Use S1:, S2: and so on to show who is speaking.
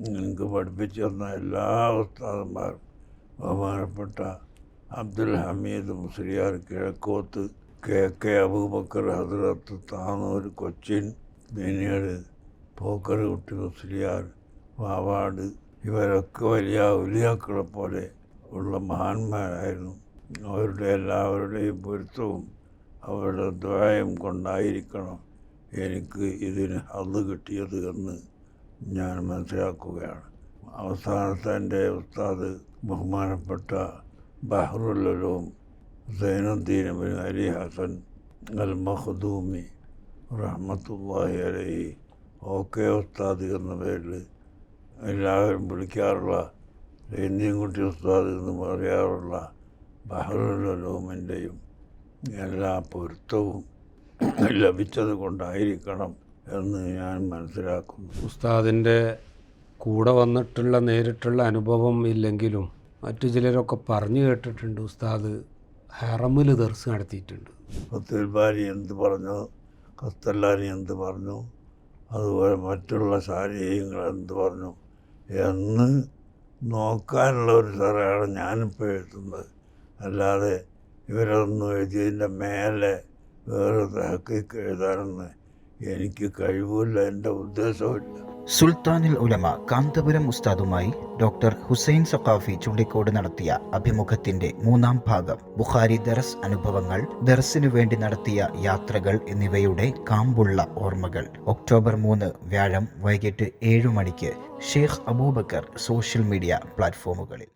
S1: എനിക്ക് പഠിപ്പിച്ചു തന്ന എല്ലാ ഉസ്താദന്മാരും ബഹുമാനപ്പെട്ട അബ്ദുൽ ഹമീദ് മുസ്ലിയാർ കിഴക്കോത്ത് കെ കെ അബൂബക്കർ ഹസ്രത്ത് താനൂർ കൊച്ചിൻ പിന്നീട് പോക്കറുകുട്ടി മുസ്ലിയാർ വാവാട് ഇവരൊക്കെ വലിയ ഉലിയാക്കളെ പോലെ ഉള്ള മഹാന്മാരായിരുന്നു. അവരുടെ എല്ലാവരുടെയും പൊരുത്തവും അവരുടെ ദ്വായം കൊണ്ടായിരിക്കണം എനിക്ക് ഇതിന് അത് കിട്ടിയത് എന്ന് ഞാൻ മനസ്സിലാക്കുകയാണ്. അവസാനത്തെ എന്റെ ഉസ്താദ് ബഹുമാനപ്പെട്ട ബഹ്റുലും സൈനുദ്ദീൻ അബിൻ അലി ഹസൻ അൽ മഹദൂമി റഹ്മത്തുല്ലാഹി അലഹി ഓക്കെ ഉസ്താദ് എന്ന പേരിൽ എല്ലാവരും വിളിക്കാറുള്ള കുട്ടി ഉസ്താദ് എന്ന് പറയാറുള്ള ബഹ്റുല്ലോമിന്റെയും എല്ലാ പൊരുത്തവും ലഭിച്ചത് കൊണ്ടായിരിക്കണം എന്ന് ഞാൻ മനസ്സിലാക്കുന്നു.
S2: ഉസ്താദിന്റെ കൂടെ വന്നിട്ടുള്ള നേരിട്ടുള്ള അനുഭവം ഇല്ലെങ്കിലും മറ്റു ചിലരൊക്കെ പറഞ്ഞു കേട്ടിട്ടുണ്ട് ഉസ്താദ് ഹറമിൽ ദർസ് നടത്തിയിട്ടുണ്ട്.
S1: ഫത്തുൽ ബാരി എന്ത് പറഞ്ഞു? കസ്തല്ലാനി എന്ത് പറഞ്ഞു? അതുപോലെ മറ്റുള്ള ശാരീരികങ്ങൾ എന്ത് പറഞ്ഞു? എന്ന് നോക്കാനുള്ള ഒരു സാറാണ് ഞാനിപ്പോൾ എഴുതുന്നത്. അല്ലാതെ ഇവരൊന്നും എഴുതിയതിന്റെ മേലെ വേറെ തഹക്കിക്ക് എഴുതാനൊന്നും എനിക്ക് കഴിവില്ല എന്റെ ഉദ്ദേശമില്ല
S3: സുൽത്താനിൽ ഉലമ കാന്തപുരം ഉസ്താദുമായി ഡോക്ടർ ഹുസൈൻ സഖാഫി ചുള്ളിക്കോട് നടത്തിയ അഭിമുഖത്തിന്റെ മൂന്നാം ഭാഗം. ബുഖാരി ദറസ് അനുഭവങ്ങൾ ദറസിനു വേണ്ടി നടത്തിയ യാത്രകൾ എന്നിവയുടെ കാമ്പുള്ള ഓർമ്മകൾ. ഒക്ടോബർ മൂന്ന് വ്യാഴം വൈകിട്ട് ഏഴു മണിക്ക് ഷെയ്ഖ് അബൂബക്കർ സോഷ്യൽ മീഡിയ പ്ലാറ്റ്ഫോമുകളിൽ.